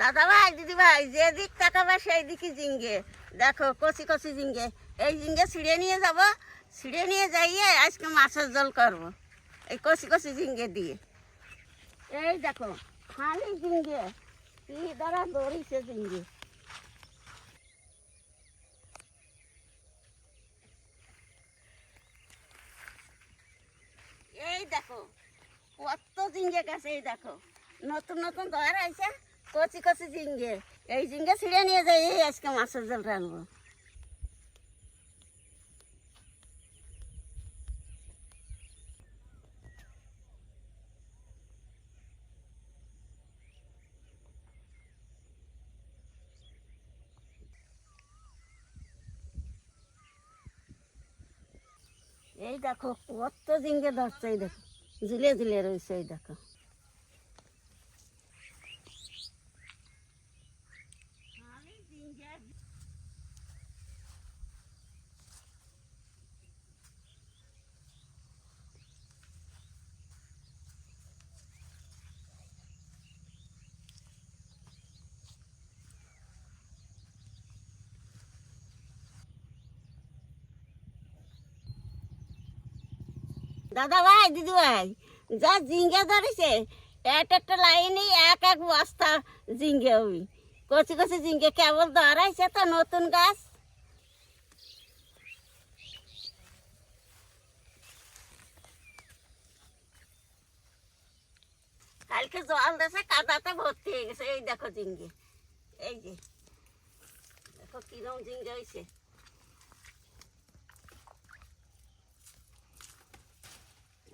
দাদা ভাই দিদি ভাই যে দিক তাকাবে সেই দিকে জিঙ্গে। দেখো, কচি কচি জিঙ্গে। এই জিঙ্গে ছিঁড়ে নিয়ে যাব। ছিঁড়ে নিয়ে যাইয়ে আজকে মাছের জল করব। এই কচি কচি জিঙ্গে দিয়ে। এই দেখো, খালি জিঙ্গে। কি দ্বারা দৌড়িছে জিঙ্গে। এই দেখো, কত জিঙ্গে গেছে, এই দেখো। নতুন নতুন ধর আইছে। কচি কচি জিঙ্গে এই জিঙ্গে ছিঁড়ে নিয়ে যাই, এই আজকে মাছের জল রানবো এই দেখো, কত জিঙ্গে ধরছে, এই দেখো। ঝুলে ঝুলে রয়েছে, এই দেখো। দাদা ভাই, দিদি ভাই, যা জিঙ্গে ধরেছে, এক একটা লাইনে এক এক বস্তা জিঙ্গে ওই। কচি কচি জিঙ্গে কেবল ধরাইছে তো নতুন গাছ। কালকে জল দেশে কাদাতে ভর্তি হয়ে গেছে। এই দেখো জিঙ্গে এই যে। দেখো কিরম জিঙ্গে হয়েছে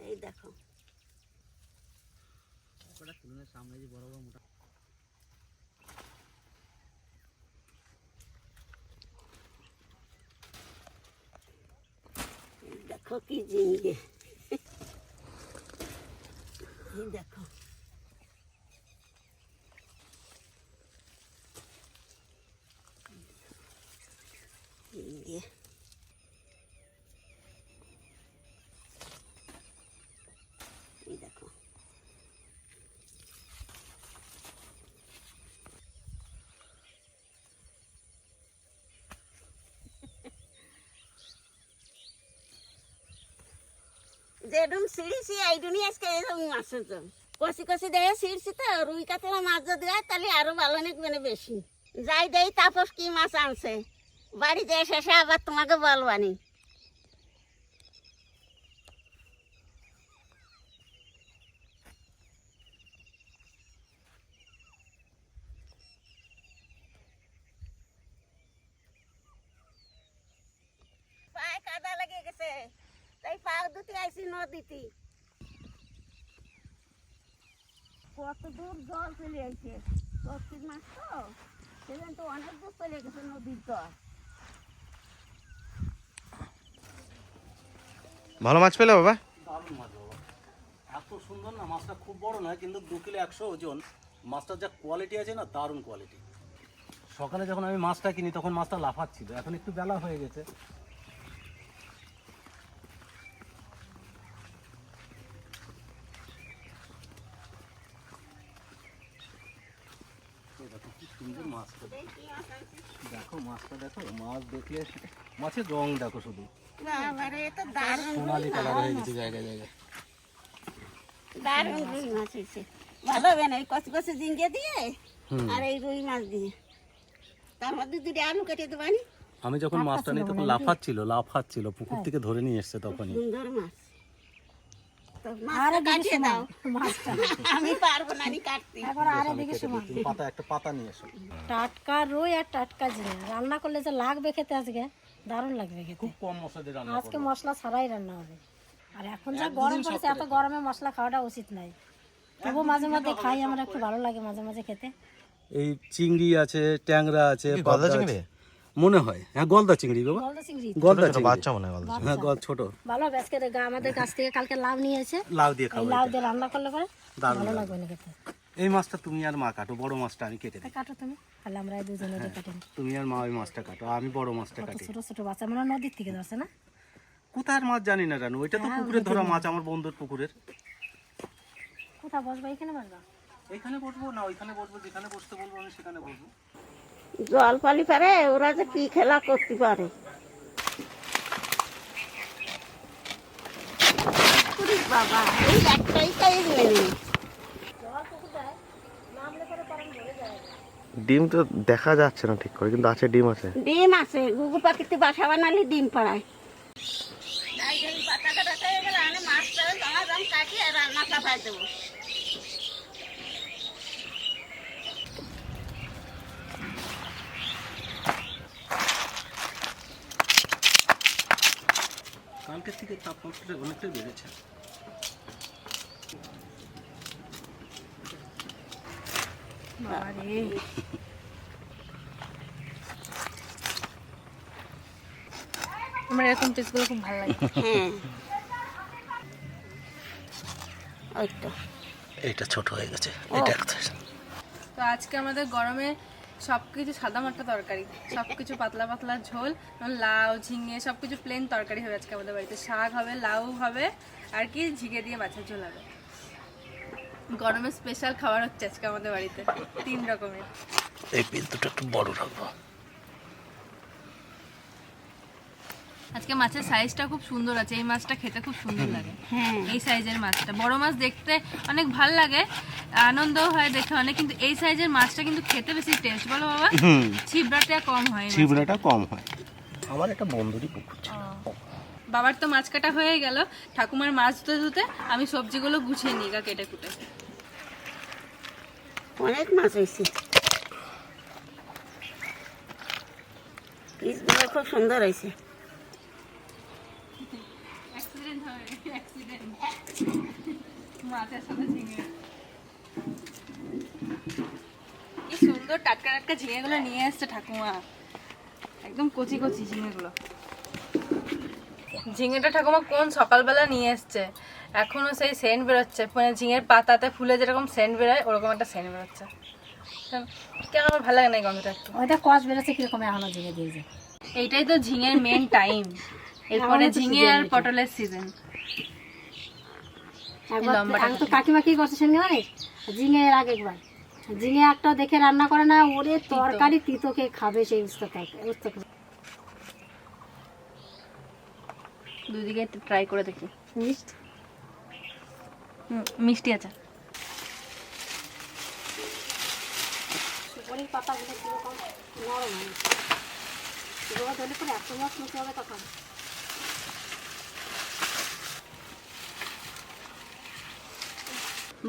এই দেখো। সামনে যে বড় বড় মোটা এই দেখো কি জিঙ্গে এই দেখো জিঙ্গে এই দেখো যেরকম ছিঁড়িছি এইটুনি আজকে জল কষি কষি ছিঁড়ছি তো, রুই কাতলা মাছ যদি হয়, তাহলে আরও ভালো নাকি মানে বেশি। যাই দেই, তাপস কি মাছ আনছে? বাড়িতে এসে এসে আবার তোমাকে বলবানি। তাই পা দুটি আইসি নদীতে। কত দূর জল চলে আসছে দক্ষিণ মাছ তো? সেখানে তো অনেক দূর চলে গেছে নদীর জল। ভালো মাছ পেলে বাবা? দারুণ মাছ বাবা। এত সুন্দর না মাছটা খুব বড় নয় কিন্তু দু কিলো একশো ওজন। মাছটার যা কোয়ালিটি আছে না দারুণ কোয়ালিটি সকালে যখন আমি মাছটা কিনি তখন মাছটা লাফাচ্ছিল। এখন একটু বেলা হয়ে গেছে এই দেখো কি সুন্দর মাছটা দেখো মাছটা দেখো মাছ দেখলে মাছের রং দেখো শুধু। সোনালি কালার হয়ে গেছে জায়গায় জায়গায়। দারুণ রুই মাছ হয়েছে। ভালো হবে না এই কচি কচি জিঙ্গে দিয়ে। আর এই রুই মাছ দিয়ে। তার মধ্যে দুটি আলু কেটে দেবানি আমি। যখন মাছটা নিই তখন লাফাচ্ছিল লাফাচ্ছিল পুকুর থেকে ধরে নিয়ে এসছে তখনই। সুন্দর মাছ। আমি পারব না কাটতে। পাতা একটা পাতা নিয়ে এসো টাটকা রুই আর টাটকা জিনিস রান্না করলে যে লাগবে খেতে আজকে দারুণ লাগবে খেতে। খুব কম মশলা দিয়ে রান্না আজকে মশলা ছাড়াই রান্না হবে। আর এখন যা গরম পড়েছে এত গরমে মশলা খাওয়াটা উচিত নয় তবু মাঝে মাঝে খাই আমার একটু ভালো লাগে মাঝে মাঝে খেতে। এই চিংড়ি আছে ট্যাংরা আছে গলদা চিংড়ি? মনে হয়। হ্যাঁ গলদা চিংড়ি বাবা। গলদা চিংড়ি। গলদা ছোট চিংড়ি। বাচ্চা মনে হয় গলদা হ্যাঁ গল ছোট। ভালো হবে আজকে গা- আমাদের কাছ থেকে কালকে লাভ নিয়েছে লাউ দিয়ে এই খাব লাউ দিয়ে রান্না করলে পরে ভালো লাগবে। না খেতে। এই মাছটা তুমি আর মা কাটো বড় মাছটা আমি কেটে কাটো তুমি তাহলে আমরা এই দুজনে দিয়ে কাটি তুমি আর মা ওই মাছটা কাটো আমি বড় মাছটা কাটি। ছোট ছোট বাচ্চা মনে নদীর থেকে ধরছে না? কোথার মাছ জানি না রানু ওইটা তো হ্যাঁ, পুকুরের ধরা মাছ আমার বন্ধুর পুকুরের। কোথাও বসবা এখানে বসবা? এইখানে বসবো না ওইখানে বসবো যেখানে বসতে বলব আমি সেখানে বসবো। জল পালি পারে ওরা যে কি খেলা করতে পারে। বাবা এই একটাই সাইজ ডিম তো দেখা যাচ্ছে না ঠিক করে কিন্তু আছে ডিম আছে। ডিম আছে গুগু পাখিতে বাসা বানালে ডিম পাড়ায়। রান্না চাপাই দেবো। তাপমাত্রাটা অনেকটাই বেড়েছে। আমার এরকম পিসগুলো খুব ভালো লাগে। হ্যাঁ। এইটা ছোট হয়ে গেছে। এটা তো আজকে আমাদের গরমে সব কিছু সাদা মাটা তরকারি সব কিছু পাতলা পাতলা ঝোল লাউ, ঝিঙে সব কিছু প্লেন তরকারি হবে আজকে আমাদের বাড়িতে। শাক হবে, লাউ হবে, আর কি ঝিঙে দিয়ে মাছের ঝোল হবে। গরমে স্পেশাল খাবার হচ্ছে আজকে আমাদের বাড়িতে, তিন রকমের। এই পিস দুটো একটু বড় রাখব। আজকে মাছের সাইজটা খুব সুন্দর আছে এই মাছটা খেতে খুব সুন্দর লাগে। হ্যাঁ। এই সাইজের মাছটা। বড় মাছ দেখতে অনেক ভালো লাগে আনন্দও হয় দেখে অনেক কিন্তু এই সাইজের মাছটা কিন্তু খেতে বেশি টেস্ট বলো বাবা? ছিবড়াটা কম হয়। ছিবড়াটা কম হয়। আমার একটা বন্ধুরই পুকুর ছিল। বাবার তো মাছ কাটা হয়ে গেল ঠাকুমার মাছ ধুতে ধুতে আমি সবজিগুলো গুছিয়ে নিই গা কেটে কুটে। অনেক মাছ হয়েছে। পিসগুলো খুব সুন্দর হয়েছে। অ্যাক্সিডেন্ট হবে অ্যাক্সিডেন্ট মাছের সাথে ঝিঙে। কি সুন্দর টাটকা টাটকা ঝিঙেগুলো নিয়ে এসছে ঠাকুমা। একদম কচি কচি ঝিঙেগুলো। ঝিঙেটা ঠাকুমা কোন সকালবেলা নিয়ে এসছে? এখনও সেই সেন্ট বেরোচ্ছে। মানে ঝিঙের পাতাতে ফুলে যেরকম সেন্ট বেরোয় ওরকম একটা সেন্ট বেরোচ্ছে। কেন আমার ভালো লাগে না এই গন্ধটা একটু। ওইটা কষ বেরোচ্ছে কীরকম এখনও ঝিঙে দিয়েছে। এইটাই তো ঝিঙের মেন টাইম এরপরে ঝিঙে আর পটলের সিজন একবার আমি তো করছে মানে ঝিঙে এর আগে একবার। ঝিঙে একটা দেখে রান্না করে না ওরে তরকারি তিতোকে খাবে সেই উস্তো দুদিকে ট্রাই করে দেখি। মিষ্টি? মিষ্টি আছে। সুপারির পাতাগুলো কীরকম নরম হয়? পরে এত মাছ হবে তখন।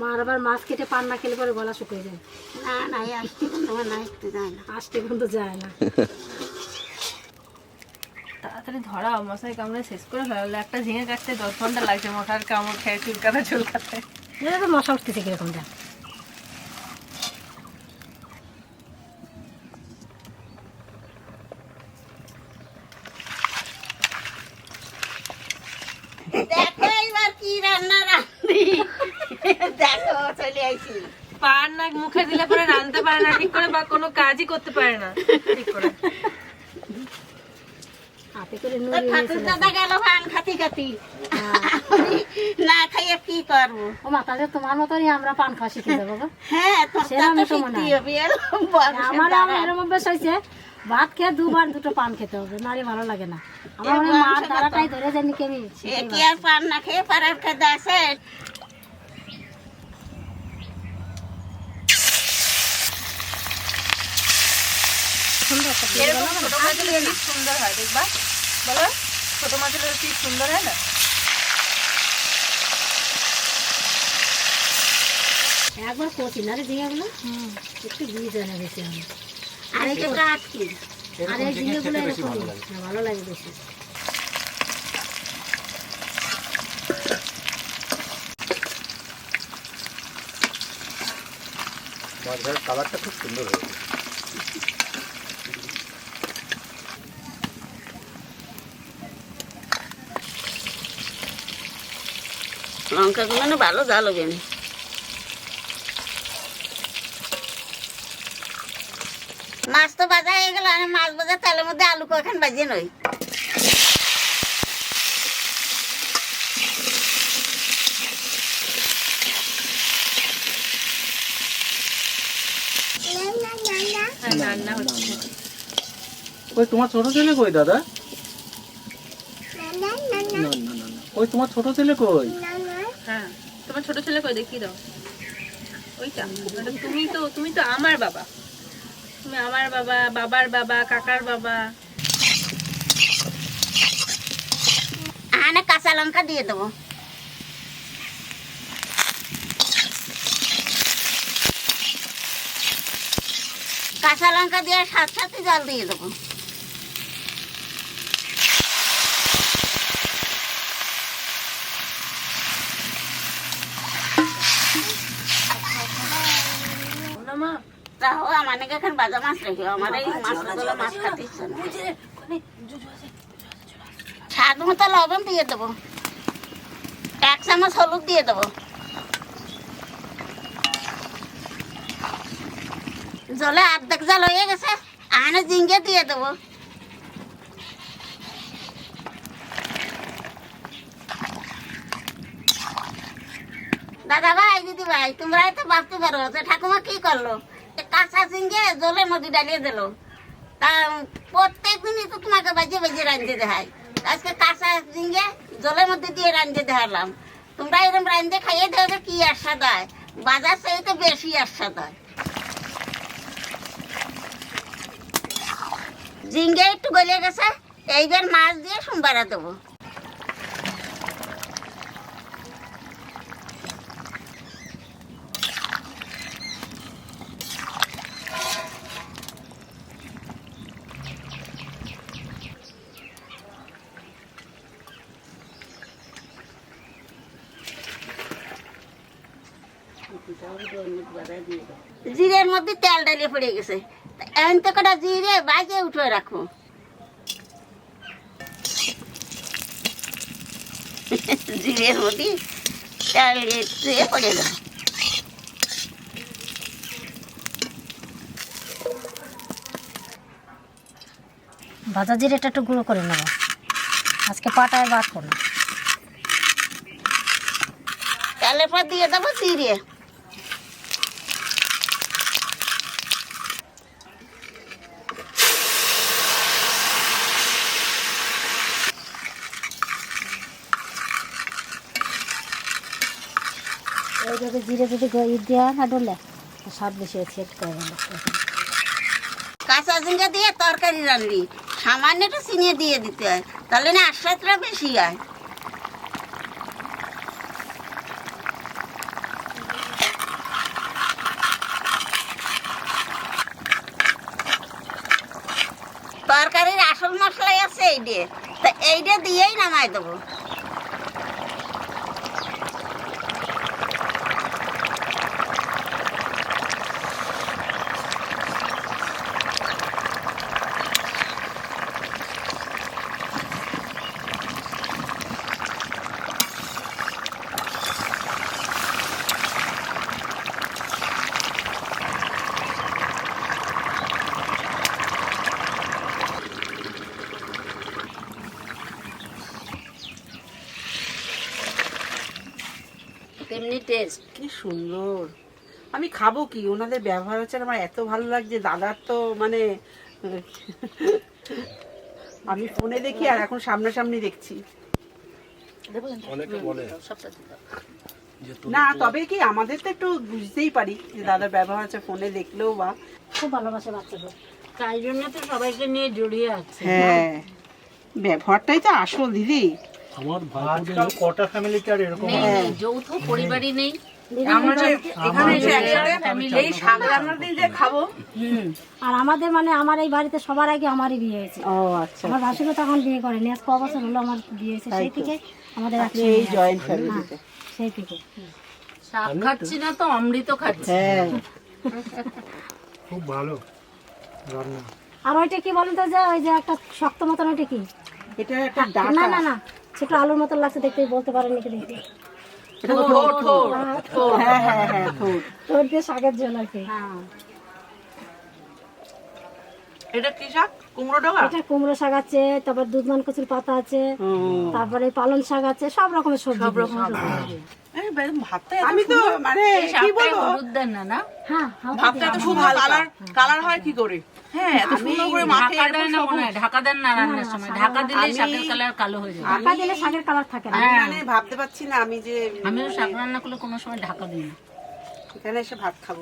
মার আবার মাছ কেটে পান না খেলে পরে গলা শুকিয়ে যায়। না না এই আসতে তোমার না আসতে যায় না। আসতে কিন্তু যায় না। তাড়াতাড়ি ধরা মশাই কামড়ে শেষ করে ফেলালো একটা ঝিঙে কাটতে দশ ঘণ্টা লাগছে মশার কামড় খেয়ে চুলকাতে চুলকাতে। এটা তো মশা উঠতেছে কীরকম যা দেখো এবার কি রান্না রান্ধি দেখো চলে আইছি পার না মুখে দিলে পরে রাঁধতে পারে না ঠিক করে বা কোনো কাজই করতে পারে না। ঠিক করে। হাতে করে তো নুড়ি ঠাকুর দাদা গেল পান খাতি খাতি। না খাইয়ে কি করব? তাহলে তোমার মতনই আমরা পান খাওয়া শিখে হ্যাঁ। অভ্যাস হয়েছে ভাত খেয়ে দুবার দুটো পান খেতে হবে নারী ভালো লাগে না। আমার মার দ্বারাটাই ধরে জানি কি আমি এ শিখেই কি আর পান না খেয়ে পাড়ার খেতে আছে এরকম ছোট মাছের পিস সুন্দর হয় দেখবা? বলো ছোট মাছের পিস সুন্দর হয় না? একবার কচি না রে ঝিঙেগুলো একটু বীজ এনে বেশি আমি। আর এই যে কাটকি আর এই ঝিঙেগুলো হ্যাঁ, ভালো লাগে। বেশি। মাছের কালারটা খুব সুন্দর হয়েছে। লঙ্কাগুলো না ভালো জাল হবে না। মাছ তো ভাজা হয়ে গেল আমি মাছ ভাজা তেলের মধ্যে আলু কখন বাজিয়ে নই ওই তোমার ছোট ছেলে কই দাদা? না না না না। ওই তোমার ছোট ছেলে কই? হ্যাঁ তোমার ছোট ছেলে কই? দেখিয়ে দাও। ওইটা তুমি তো তুমি তো আমার বাবা। তুমি আমার বাবা, বাবার বাবা, কাকার বাবা। কাঁচা লঙ্কা দিয়ে দেবো। কাঁচা লঙ্কা দিয়ে সাথে সাথে জল দিয়ে দেবো। তাও এখন বাজা মাছ রেখে আমার এই মাছগুলো মাছ খাতে ইচ্ছে না। মতো লবণ দিয়ে দেবো। এক চামচ হলুদ দিয়ে দেবো। জলে অর্ধেক জল হয়ে গেছে, আনে জিঙ্গে দিয়ে দেবো। দাদা ভাই, দিদি ভাই, তোমরা তো ভাবতে পারো যে ঠাকুমা কি করল? জলের মধ্যে ডালিয়ে দিল। তা প্রত্যেক দিনই তো তোমাকে বাজে বাজে রাঁধতে আজকে কাঁচা জলের মধ্যে দিয়ে রাঁধতে দেখালাম। তোমরা এরকম রাঁধতে খাইয়ে দেবে কি আশা দেয় বাজার সেই তো বেশি আশা দেয় ঝিঙ্গে একটু গলে গেছে, এইবার মাছ দিয়ে সোমবারে দেবো জিরের মধ্যে তেল ডালিয়ে পড়ে গেছে। তা এখন তো কটা জিরে বাজে উঠে রাখো জিরের মধ্যে তেল দিয়ে পড়ে গেল। ভাজা জিরেটা একটু গুঁড়ো করে নেব। আজকে পাটায় বাটবো না তাহলে পর দিয়ে দেবো জিরে। এইভাবে জিরে যদি ই দেওয়া না ডলে স্বাদ বেশি সেট করে কাঁচা ঝিঙ্গা দিয়ে তরকারি রান্নি সামান্য একটু চিনি দিয়ে দিতে হয়, তাহলে না আশ্বাসটা বেশি হয়। তরকারির আসল মশলাই আছে এইটে তা এইটা দিয়েই নামাই দেবো। টেস্ট কি সুন্দর। আমি খাব কি? ওনাদের ব্যবহার হচ্ছে আমার এত ভালো লাগছে দাদার তো মানে আমি ফোনে দেখি আর এখন সামনাসামনি দেখছি। না তবে কি আমাদের তো একটু বুঝতেই পারি যে দাদার ব্যবহার আছে ফোনে দেখলেও বা। খুব ভালোবাসে বাচ্চাদের তাই জন্য তো সবাইকে নিয়ে জড়িয়ে আছে। হ্যাঁ ব্যবহারটাই তো আসল দিদি। আমার কটা ফ্যামিলিতে আর এরকম যৌথ পরিবারই নেই। এই শাক রান্নার দিন যে খাব। আর আমাদের মানে আমার এই বাড়িতে সবার আগে আমারই বিয়ে হয়েছে। আচ্ছা আমার ভাসুরও তখন বিয়ে করেনি আজ ক বছর হলো আমার বিয়ে হয়েছে। সেই থেকে আমাদের আপনি একসঙ্গে এই জয়েন্ট ফ্যামিলিতে সেই থেকে। শাক খাচ্ছি না তো অমৃত খাচ্ছি। হ্যাঁ। খুব ভালো আর ওইটা কি বলেন তো যে ওই যে একটা শক্ত মতন ওইটা কি? এটা একটা না না না। ছোট আলুর মতন লাগছে দেখতে বলতে পারেন নাকি দেখতে। ঠোঁট হ্যাঁ হ্যাঁ হ্যাঁ ঠোঁট তোর দিয়ে শাকের ঝোল আর কি। এটা কি শাক? কুমড়ো ডগা? এটা কুমড়ো শাক আছে তারপর দুধমান কচুর পাতা আছে তারপরে পালং শাক আছে সব রকমের সবজি সব রকমের আমি তো মানে কি বলব? হ্যাঁ হালকা ভাতটা তো খুব কালার কালার হয় কি করে? হ্যাঁ এত সুন্দর করে মাখে ঢাকা দেয় না মনে ঢাকা দেন না রান্নার সময়। ঢাকা দিলে শাকের কালার কালো হয়ে যাবে ঢাকা দিলে শাকের কালার থাকে না। মানে ভাবতে পারছি না আমি যে আমিও শাক রান্না করলে কোনো সময় ঢাকা দিই না। এখানে এসে ভাত খাব।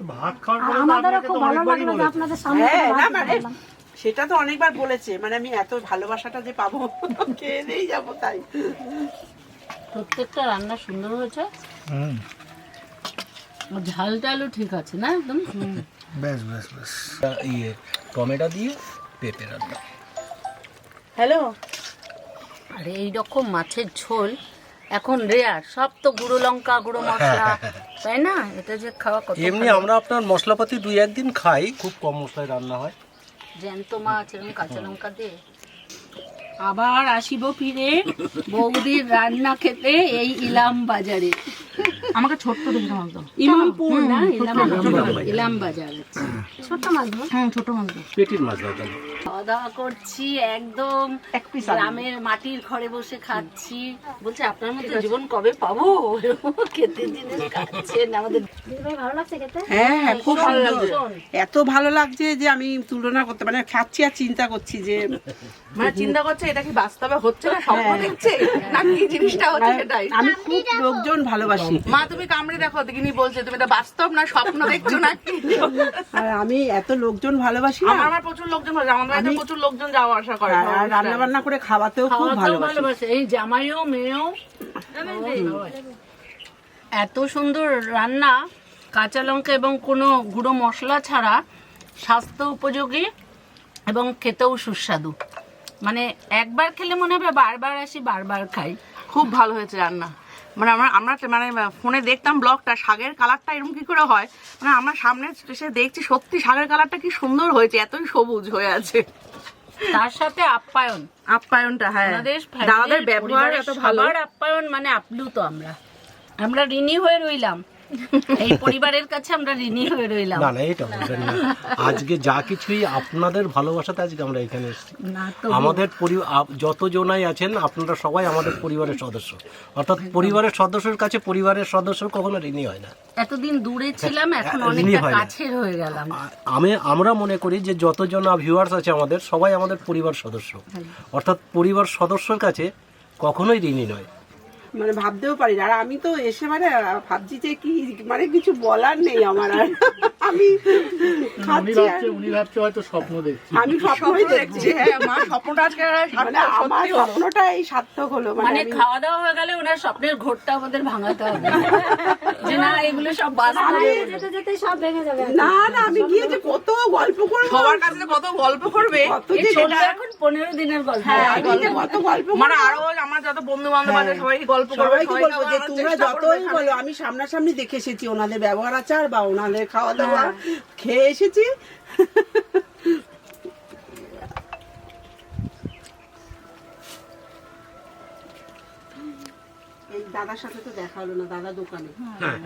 ভাত খাওয়ার আর আমাদেরও খুব ভালো লাগল যে আপনাদের সামনে হ্যাঁ থেকে না ভাত মানে খেলাম। সেটা তো অনেকবার বলেছে মানে আমি এত ভালোবাসাটা যে পাবো খেয়ে যাব তাই। প্রত্যেকটা রান্না সুন্দর হয়েছে। ঝাল টালও ঠিক আছে না একদম? ইয়ে টমেটো দিয়ে পেঁপে রান্না। হ্যালো? আর এই রকম মাছের ঝোল এখন রেয়ার সব তো গুঁড়ো লঙ্কা গুঁড়ো মশলা তাই না? এটা যে খাওয়া কত এমনি আমরা আপনার মশলাপাতি দুই একদিন খাই খুব কম মশলায় রান্না হয়। জ্যান্ত মাছ এরকম কাঁচা লঙ্কা দিয়ে। আবার আসিব ফিরে বৌদির রান্না খেতে এই ইলাম বাজারে। আমাকে ছোট্ট দেখে একদম। ইমামপুর না? ইলাম ইলাম বাজার ছোট মাছ হ্যাঁ হুম ছোট মাছ পেটির মাছ দাও খাওয়া দাওয়া করছি একদম এক পিস গ্রামের মাটির ঘরে বসে খাচ্ছি। বলছে আপনার মতো জীবন কবে পাবো? খেতে জিনিস খাচ্ছেন আমাদের। ভালো লাগছে খেতে? হ্যাঁ হ্যাঁ খুব ভালো লাগছে এত ভালো লাগছে যে আমি তুলনা করতে মানে খাচ্ছি আর চিন্তা করছি যে মানে চিন্তা করছে এটা কি বাস্তবে হচ্ছে না স্বপ্ন দেখছে? না কি জিনিসটা হচ্ছে সেটাই? আমি খুব লোকজন ভালোবাসি। মা তুমি কামড়ে দেখো দেখিনি বলছে তুমি এটা বাস্তব না স্বপ্ন দেখছ না আর আমি এত লোকজন ভালোবাসি না। আমার প্রচুর লোকজন ভালো আমার বাড়িতে প্রচুর লোকজন যাওয়া আসা করে আর রান্না বান্না করে খাওয়াতেও খুব ভালোবাসে। এই জামাইও মেয়েও। এত সুন্দর রান্না কাঁচা লঙ্কা এবং কোনো গুঁড়ো মশলা ছাড়া স্বাস্থ্য উপযোগী এবং খেতেও সুস্বাদু। মানে একবার খেলে মনে হবে বারবার আসি বারবার খাই। খুব ভালো হয়েছে রান্না। মানে আমরা আমরা মানে ফোনে দেখতাম ব্লগটা শাগের কালারটা এরকম কি করে হয়? মানে আমরা সামনে এসে দেখছি সত্যি শাগের কালারটা কি সুন্দর হয়েছে এতই সবুজ হয়ে আছে। তার সাথে আপ্যায়ন। আপ্যায়নটা হ্যাঁ। আমাদের দাদাদের ব্যবহার এত ভালো। আপ্যায়ন মানে আপ্লুত আমরা। আমরা ঋণী হয়ে রইলাম। এই পরিবারের কাছে আমরা ঋণী হয়ে রইলাম। না না এটা বলবেন না। আজকে যা কিছুই আপনাদের ভালোবাসাতে আজকে আমরা এখানে এসেছি। আমাদের পরি- আপ- যত জনাই আছেন আপনারা সবাই আমাদের পরিবারের সদস্য। অর্থাৎ পরিবারের সদস্যের কাছে পরিবারের সদস্য কখনো ঋণী হয় না। এতদিন দূরে ছিলাম এখন ঋণী অনেকটা হয় না। হয়ে গেলাম। আমি আমরা মনে করি যে যতজন ভিউয়ার্স আছে আমাদের সবাই আমাদের পরিবার সদস্য। অর্থাৎ পরিবার সদস্যর কাছে কখনোই ঋণী নয়। মানে ভাবতেও পারি আর আমি তো এসে মানে ভাবছি যে কি মানে কিছু বলার নেই আমার আর। আমি উনি ভাবছে হয়তো স্বপ্ন দেখছে। আমি স্বপ্নই দেখছি। হ্যাঁ মা স্বপ্নটা আজকে মানে আমার স্বপ্নটাই সার্থক হলো মানে মানে খাওয়া দাওয়া হয়ে গেলে ওনার স্বপ্নের ঘোরটা আমাদের ভাঙাতে হবে। যে না এগুলো সব যেতে যেতে সব ভেঙে যাবে। না না আমি গিয়ে যে কত গল্প করব। সবার কাছে কত গল্প করবে কত যে এখন পনেরো দিনের গল্প। আমি যে কত গল্প মানে আরও আমার যত বন্ধু বান্ধব আছে সবাই গল্প করবে সবাইকে বলব যে তোমরা যতই বলো আমি সামনাসামনি দেখে এসেছি ওনাদের ব্যবহার আচার বা ওনাদের খাওয়া দাওয়া। খেয়ে এসেছি। এই দাদার সাথে তো দেখা হলো না দাদা দোকানে। হ্যাঁ।